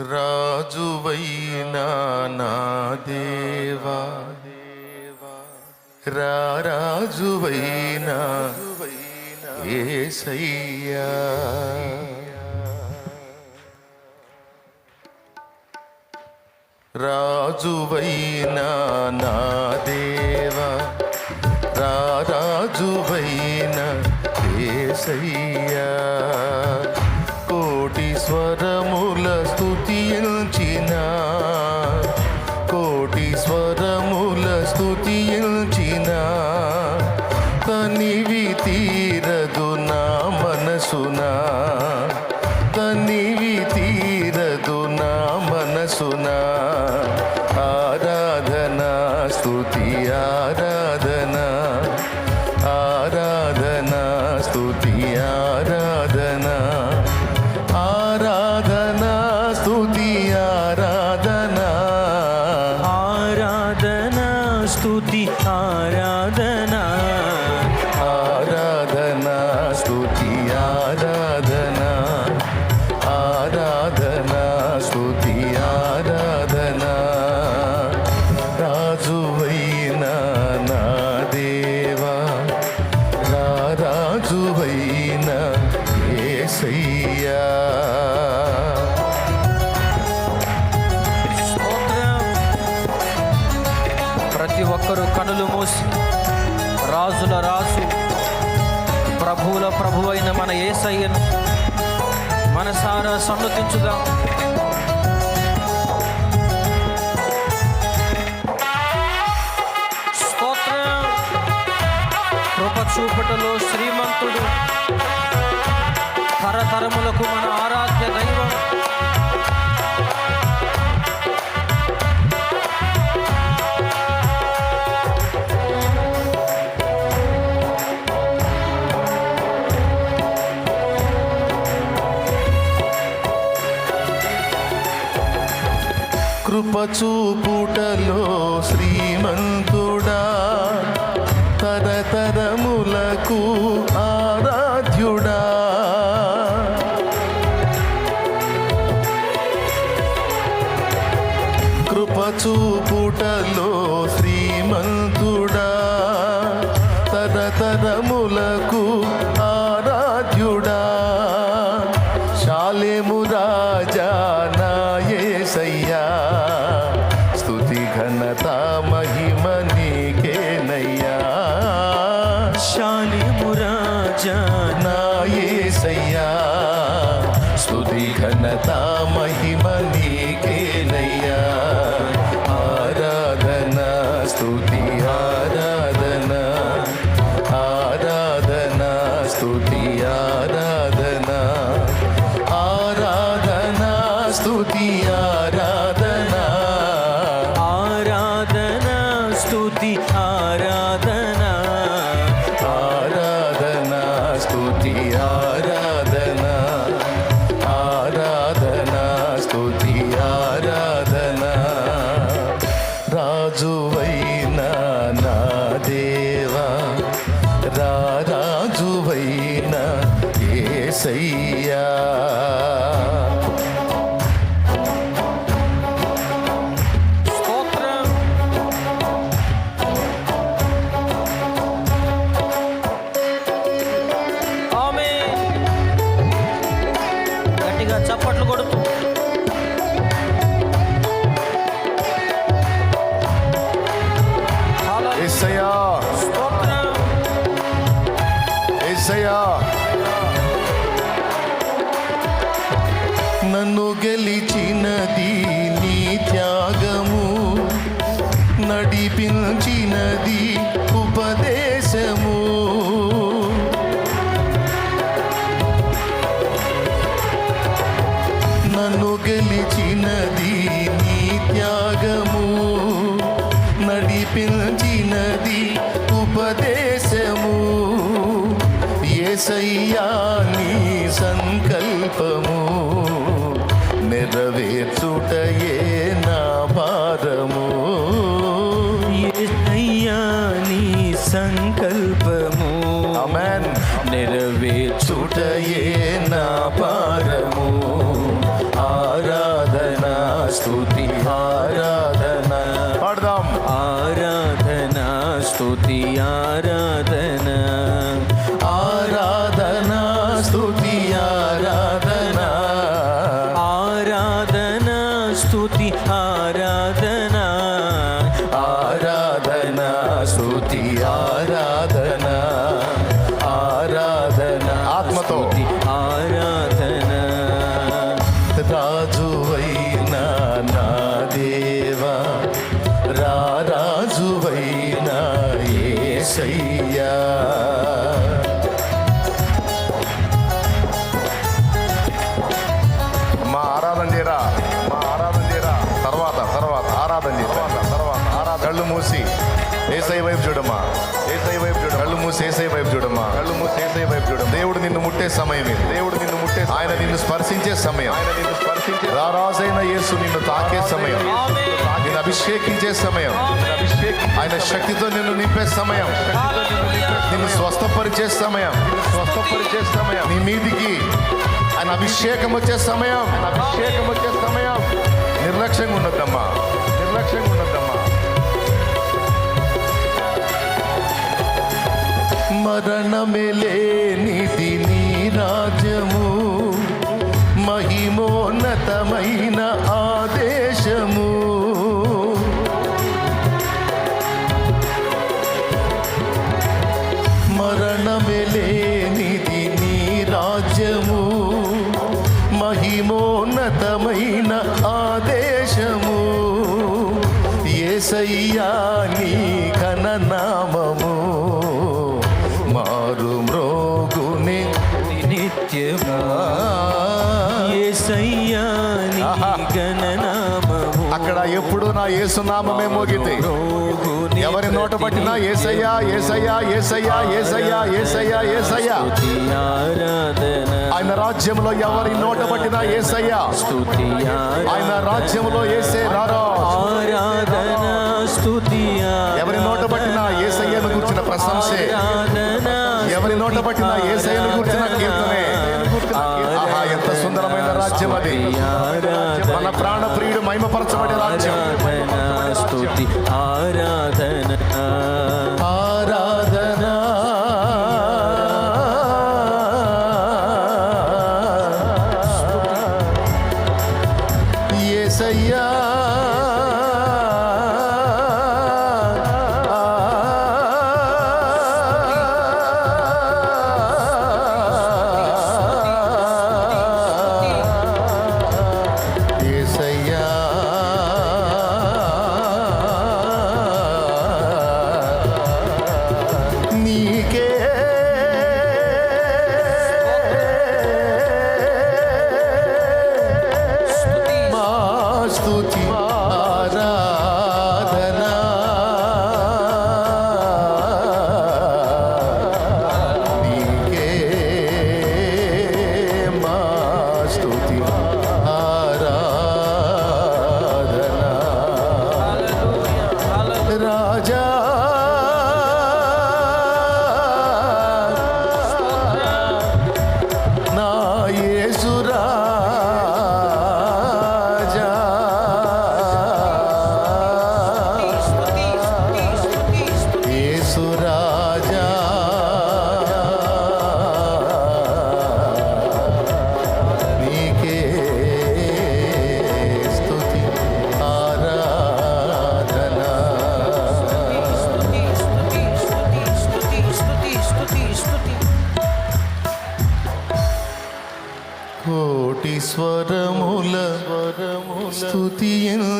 రాజువైనా నా దేవా. రారాజువైనా ఏసయ్యా. రాజువైనా నా దేవా. రారాజువైన ఏసయ్యా. కోటి తీరదు నా మనసునా? ఆరాధనా స్తుతి ఆరాధనా? ఆరాధనా స్తుతి ఆరాధనా? ఆరాధనా స్తుతి ఆరాధనా? ఆరాధన స్తుతి ఆరాధన? ఆరాధనా ప్రతి ఒక్కరూ కనులు మూసి రాజుల రాజు ప్రభువుల ప్రభువైన మన ఏసయ్యను మనసారా సన్నతించుదాం చూపటలో కృప శ్రీమంతుడు తరములకు మన ఆరాధ్య దైవం. కృపచూపుటలో శ్రీమంత కృపచూపుటలో శ్రీమంతుడా. తరతరములకు ఆరాధ్యుడా. శాలేము రాజా నా యేసయ్యా స్తుతి ఘనత మహిమ నీకేనయ్యా. శాలిము రాజా నా ఆరాధన. ఆరాధన స్తుతి ఆరాధన. ఆరాధన స్తుతి ఆరాధన. ఆరాధన స్తుతి ఆరాధన. రాజువైన నా దేవా. రాజువైన ఏసయ్యా. గెలిచినది నీ త్యాగము. నడిపించినది ఉపదేశము. నన్ను గెలిచినది నీ త్యాగము. నడిపించినది ఉపదేశము. ఏసయ్యా నీ సంకల్పము. నెరవేర్చుటయే నా భారము. యేసయ్యా నీ సంకల్పము ఆమేన్ నెరవేర్చు చుటయే నా భారము. ఆరాధన స్తుతి ఆరాధన. పాడదాం. ఆరాధన ఆరాధన ఆరాధన. మూసి. ఏసై వైపు చూడమ్మా. ఏసై వైపు చూడ కళ్ళు మూసి ఏసై వైపు చూడమ్మా. కళ్ళు మూసి ఏసై వైపు చూడమ్మా. దేవుడు నిన్ను ముట్టే సమయం ఇది. దేవుడు నిన్ను ముట్టే ఆయన నిన్ను స్పర్శించే సమయం. ఆయన నిన్ను స్పర్శించే రారాజైన యేసు నిన్ను తాకే సమయం. నిన్ను అభిషేకించే సమయం. ఆయన శక్తితో నిన్ను నింపే సమయం. నిన్ను స్వస్థపరిచే సమయం. స్వస్థపరిచే సమయం. నీ మీదికి ఆయన అభిషేకం వచ్చే సమయం. అభిషేకం వచ్చే సమయం. నిర్లక్ష్యంగా ఉండొద్దమ్మా. నిర్లక్ష్యంగా ఉండొద్దమ్మా. మరణమెలేనిది నీ రాజ్యము. మహిమోన్నతమైన ఆ మోగింది రోగుని ఎవరి నోట పట్టినా ఏసయ్యా ఏసయ్యా ఏసయ్యా ఏసయ్యా ఏసయ్యా ఏసయ్యా. ఆయన రాజ్యంలో ఎవరి నోట పట్టినా ఏసయ్యా. ఆయన రాజ్యంలో ఏసే రారా. ఎవరి నోట పట్టినా ఏసయ్యను గుర్చిన ప్రశంసే. ఎవరి నోట పట్టినా ఏసయ్యను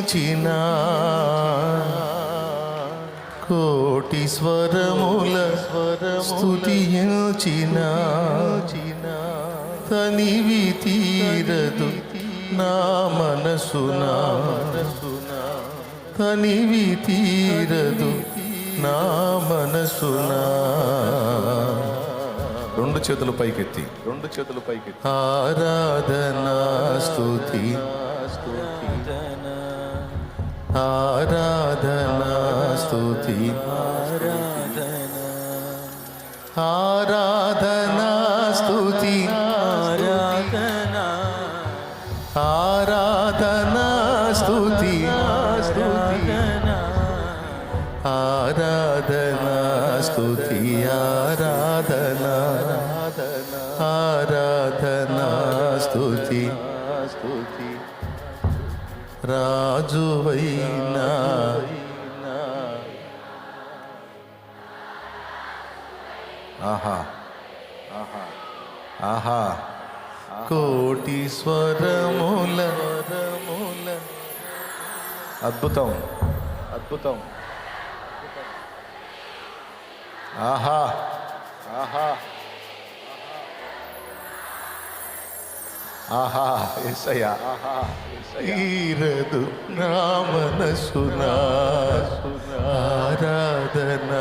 స్తుతించిన కోటి స్వరముల స్తుతించిన తనివి తీరదు నా మనసున. తనివి తీరదు నా మనసున. రెండు చేతులు పైకెత్తి రెండు చేతులు పైకెత్తి. ఆరాధన స్తుతి. ఆరాధనా స్తుతి. ఆరాధనా స్తుతి. ఆరాధనా ఆరాధన స్తుతి. స్తుతి ఆరాధన స్తుతి. ఆరాధన. ఆరాధన స్తుతి స్తుతి. రాజువైనా. ఆహా. ఆహా. ఆహా కోటి స్వరముల అద్భుతం. అద్భుతం. ఆహా. ఆహా. ఆహా ఎస్సయ్యా ఈరదు నా మనసునా ఆరాధన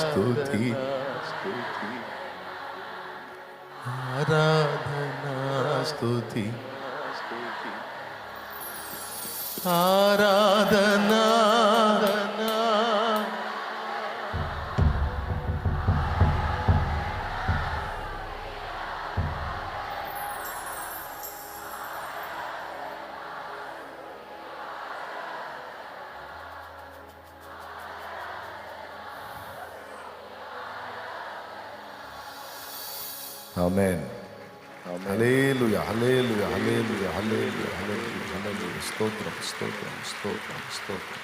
స్తుతి. ఆరాధన స్తుతి. ఆరాధన ఆమేన్ హల్లెలూయా హల్లెలూయా హల్లెలూయా హల్లెలూయా స్తోత్రం స్తోత్రం స్తోత్రం స్తోత్రం స్తోత్రం స్తోత్రం